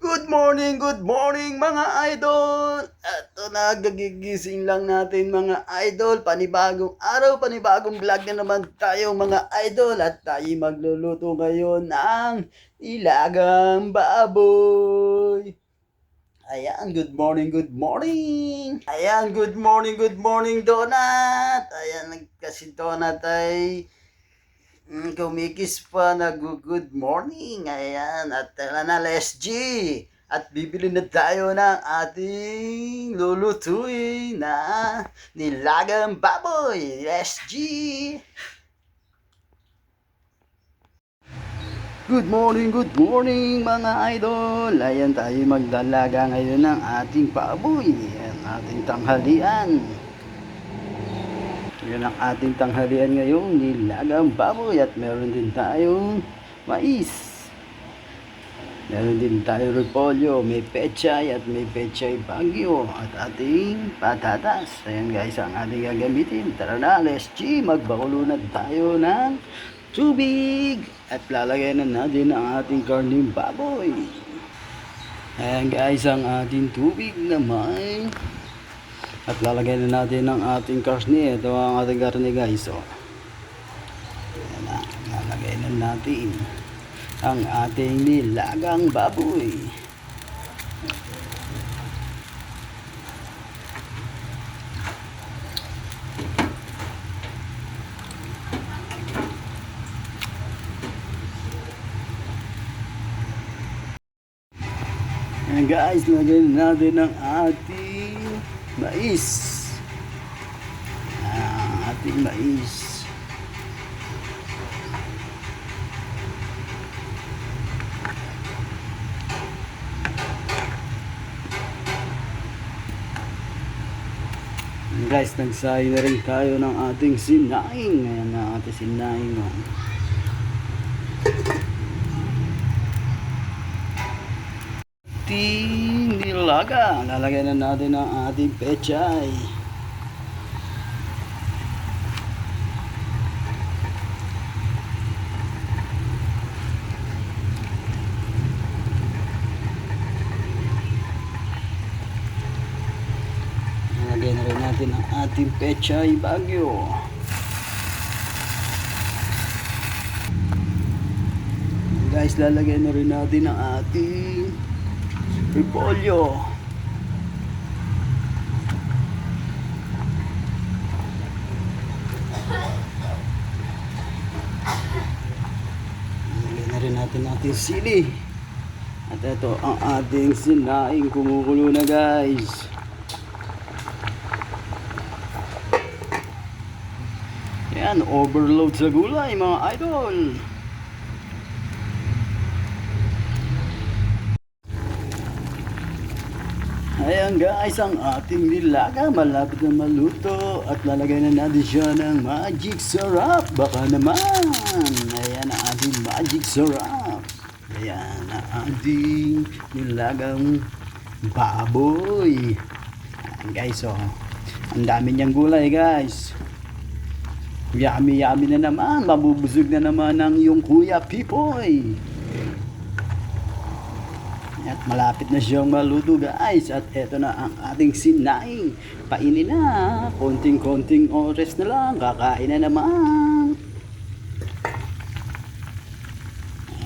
Good morning, good morning mga idol! Ito na, gagigising lang natin mga idol. Panibagong araw, panibagong vlog na naman tayo mga idol. At tayo magluluto ngayon ng ilagang baboy. Ayan, good morning, good morning! Ayan, good morning, good morning, Donut! Ayan, kasi Donut ay Mm, kumikis pa na good morning. Ayan, at tala na Les G. At bibili na tayo ng ating lulutuin na nilagang baboy. Les G. Good morning, good morning mga idol. Ayan tayo magdalaga ngayon ng ating baboy. Ating tanghalian. Yan ang ating tanghalian ngayon, nilagang baboy at meron din tayong mais. Meron din tayong repolyo, may pechay at may pechay bagyo at ating patatas. Ayan guys ang ating gagamitin. Tara na, let's G, magbakulo na tayo ng tubig at lalagay na natin ang ating karning baboy. Ayan guys ang ating tubig naman. At lalagay na natin ang ating karne. Ito ang ating karne guys. Oh. Ayan na. Lalagay na natin ang ating nilagang baboy. Ayan guys, lagay na natin ang ating mais. Ang ating mais. Guys, nagsayo na rin tayo ng ating sinaing. Ayan na ating sinaing. Oh. Nilaga. Lalagyan na natin ang ating pechay. Lalagyan na rin natin ang ating pechay bagyo. Guys, lalagyan na rin natin ang ating repolyo. Lagyan na rin natin ating sili. At ito ang ating sinaing kumukulo na guys. Yan, overload sa gulay mga idol. Ayan guys, ang ating nilaga malapit na maluto at lalagay na natin siya ng magic syrup. Baka naman. Ayan ang ating magic syrup. Ayan ang ating nilagang baboy. Ayan guys, oh. Ang dami niyang gulay guys. Yummy yummy na naman. Mabubusog na naman ng iyong kuya Pipoy. At malapit na siyang maluto guys. At eto na ang ating sinaing. Painin na. Konting-konting oras na lang. Kakain na naman.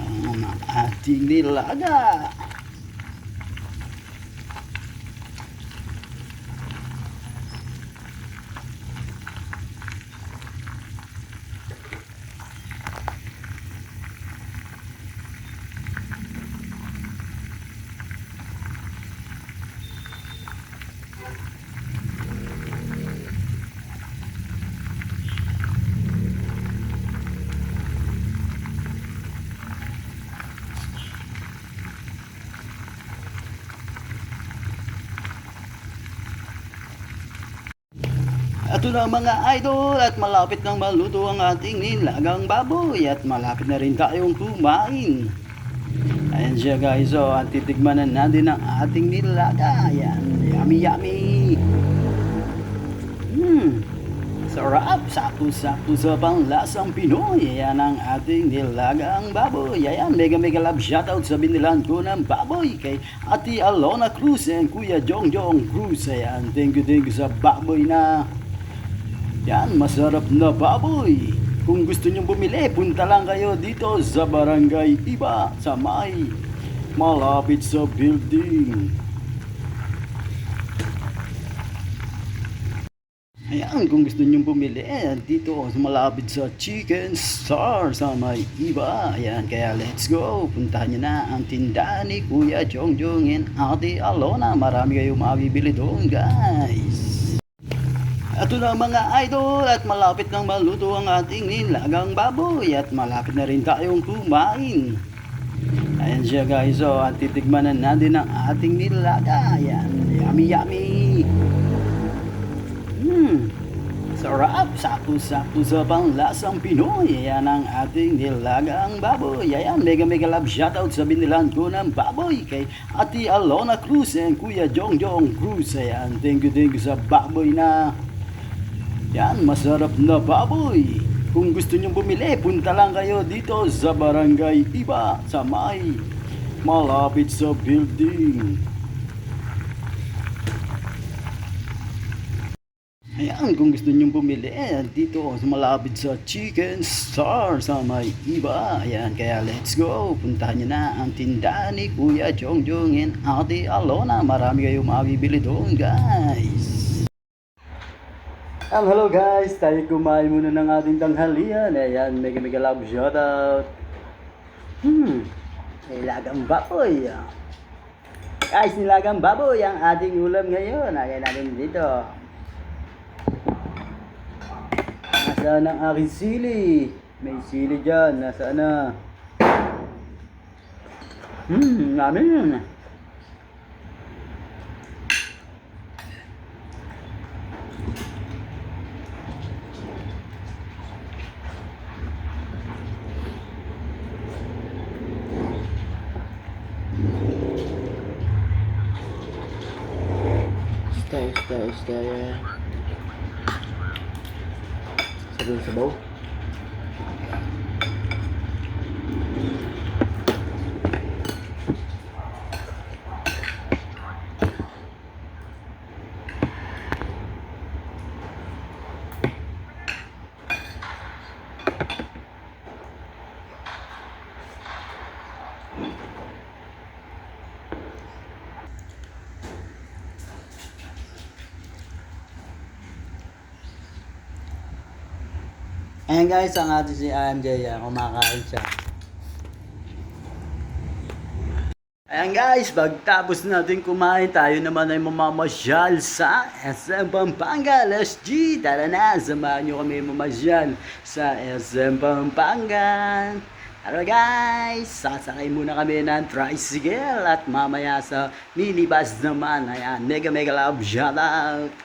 Ang ating nilaga. Ito na mga idol at malapit nang maluto ang ating nilagang baboy at malapit na rin tayong kumain. Ayan siya guys, so at titigman na natin ang ating nilaga. Ayan, yummy yummy. Hmm, Sarap, sakto-sakto sa panglasang Pinoy. Yan ang ating nilagang baboy. Ayan, mega mega love shoutout sa binilan ko ng baboy kay Ate Alona Cruz and Kuya Jong Jong Cruz. Ayan, thank you, thank you sa baboy na yan, masarap na baboy. Kung gusto nyo bumili, punta lang kayo dito sa Barangay Iba sa May. Malapit sa building. Ayan, kung gusto nyo bumili, dito malapit sa Chicken Star sa May Iba. Ayan, kaya let's go. Puntahan nyo na ang tindahan ni Kuya Jong Jong and Ate Alona. Marami kayong mabibili doon, guys. Ito na mga idol at malapit nang maluto ang ating nilagang baboy at malapit na rin tayong kumain. Ayan siya guys, so at titigman na natin ang ating nilaga. Ayan, yummy yummy. Hmm, sarap, sakto-sakto sa panglasang Pinoy. Ayan ang ating nilagang baboy. Ayan, mega mega love shoutout sa binilan ko ng baboy kay Ate Alona Cruz and Kuya Jong Jong Cruz. Ayan, thank you, thank you sa baboy na yan, masarap na baboy. Kung gusto nyo bumili, punta lang kayo dito sa Barangay Iba sa May. Malapit sa building. Ayan, kung gusto nyo bumili, dito malapit sa Chicken Star sa May Iba. Ayan, kaya let's go. Puntahan nyo na ang tindahan ni Kuya Jong Jong and Ate Alona. Marami kayong mabibili doon, guys. Um, hello guys, tayo kumain muna ng ating tanghalian. Ayan, mega mega love shoutout. Hmm, nilagang baboy. Guys, nilagang baboy ang ating ulam ngayon. Lagay natin dito. Nasaan ang aking sili? May sili dyan. Nasaan na? Hmm, namin. Stay, stay, stay. Sabihin sa Ayan guys, ang ating si AMJ, yan, kumakain siya. Ayan guys, pagtapos natin kumain, tayo naman ay mamamasyal sa SM Pampanga. Let's G! Tara na, samahan nyo kami mamasyal sa SM Pampanga. Tara guys, sasakay muna kami ng tricycle at mamaya sa minibus naman. Ayan, mega mega love shoutout!